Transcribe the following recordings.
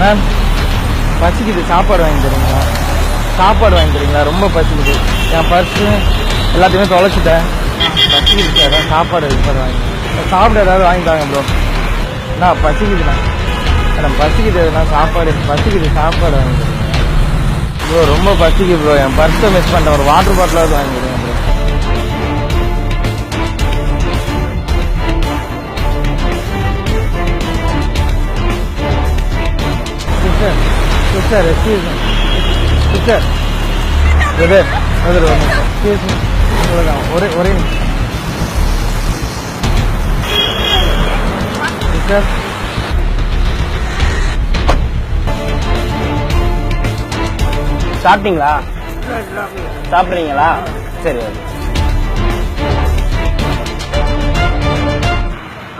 Ma'am பசிக்குது. சாப்பாடு வாங்கி தரீங்களா? சாப்பாடு வாங்கி தரீங்களா? ரொம்ப பசிக்குது. என் பர்ஸு எல்லாத்தையுமே தொலைச்சிட்டேன். பசிக்குது சார் சாப்பாடு சாப்பாடு வாங்கி சாப்பிட ஏதாவது வாங்கி தாங்க ப்ரோ நான் பசிக்குதுண்ணா மேடம் பசிக்குது நான் சாப்பாடு? பசிக்குது. சாப்பாடு வாங்கி தரீங்க ப்ரோ ரொம்ப பசிக்குது ப்ரோ என் பர்ஸை மிஸ் பண்ணிட்டேன். ஒரு வாட்டர் பாட்டிலாவது வாங்கி sister sister excuse sister brother brother excuse இவ்வளோதான் ஒரே ஒரே சிஸ்டர் சாப்பிட்டீங்களா? சாப்பிட்றீங்களா? சரி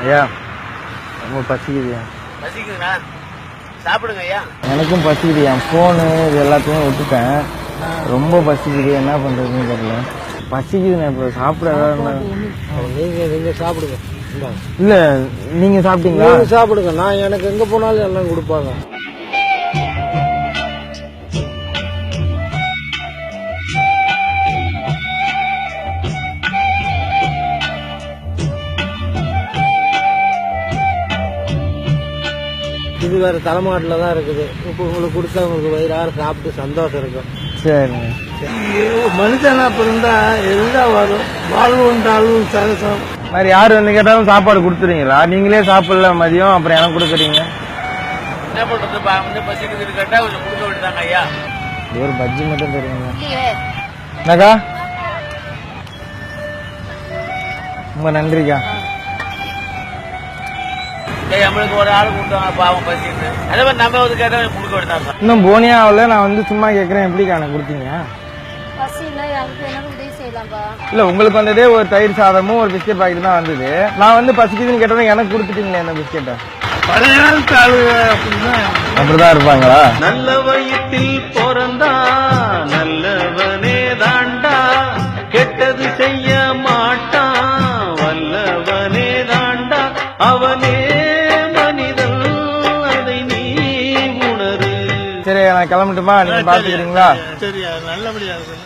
ஐயா ரொம்ப பசிக்குதுயா பசிக்குதுண்ணா சாப்பிடுங்க ஐயா. எனக்கும் பசிக்குது என் ஃபோனு இது எல்லாத்தையும் விட்டுட்டேன். ரொம்ப பசிக்குது என்ன பண்ணுறதுன்னு தெரியல. பசிக்குதுண்ணே இப்போ சாப்பிட ஏதாவது நீங்க நீங்க சாப்பிடுங்க. இல்லை நீங்கள் சாப்பிட்டீங்களா? நீங்க சாப்பிடுங்க. நான் எனக்கு எங்க போனாலும் எல்லாம் கொடுப்பாங்க. இது வேற தலைமாட்டில் தான் இருக்குது. இப்போ உங்களுக்கு கொடுத்தா உங்களுக்கு வயிறார சாப்பிட்டு சந்தோஷம் இருக்கும். சரிங்க. மனுஷன் இருந்தா எல்லாம் வரும். வாழ்வு உண்டாலும் சரசம். மாதிரி யார் வந்து கேட்டாலும் சாப்பாடு கொடுத்துருவீங்களா? நீங்களே சாப்பிடல மதியம் அப்புறம் எனக்கு கொடுக்குறீங்க. என்ன பண்றது? வந்து பசிக்குதுன்னு கேட்டா கொஞ்சம் கொடுக்க வேண்டியதாங்க ஐயா. ஒரு பஜ்ஜி மட்டும் தருவீங்க. என்னக்கா? ரொம்ப நன்றிக்கா. நம்மளுக்கு ஒரு ஆள் கொடுத்தாங்க பாவம் பசிக்குது அதே மாதிரி நம்ம வந்து கேட்டா கொஞ்சம் கொடுக்க வேண்டியதாங்க இன்னும் போனியா ஆகல நான் வந்து சும்மா கேட்குறேன் எப்படிக்கா எனக்கு கொடுத்தீங்க? பசினா எனக்கு எனக்கு உதவி செய்யலாம்ப்பா இல்ல உங்களுக்கு வந்ததே ஒரு தயிர் சாதமும் ஒரு பிஸ்கெட் பாக்கெட் தான் வந்தது. நான் வந்து பசிக்குதுன்னு கேட்டதும் எனக்கு கொடுத்துட்டீங்களே அந்த பிஸ்கெட்டை அப்படிதான் இருப்பாங்களா? நல்ல வயிற்றில் பிறந்தா நல்லவனே தாண்டா. கெட்டது செய்ய மாட்டான் வல்லவனே தாண்டா. அவனே சரி நான் கிளம்பட்டுமா? நீங்க பாத்துக்கிறீங்களா சரி. நல்லபடியா இருக்கு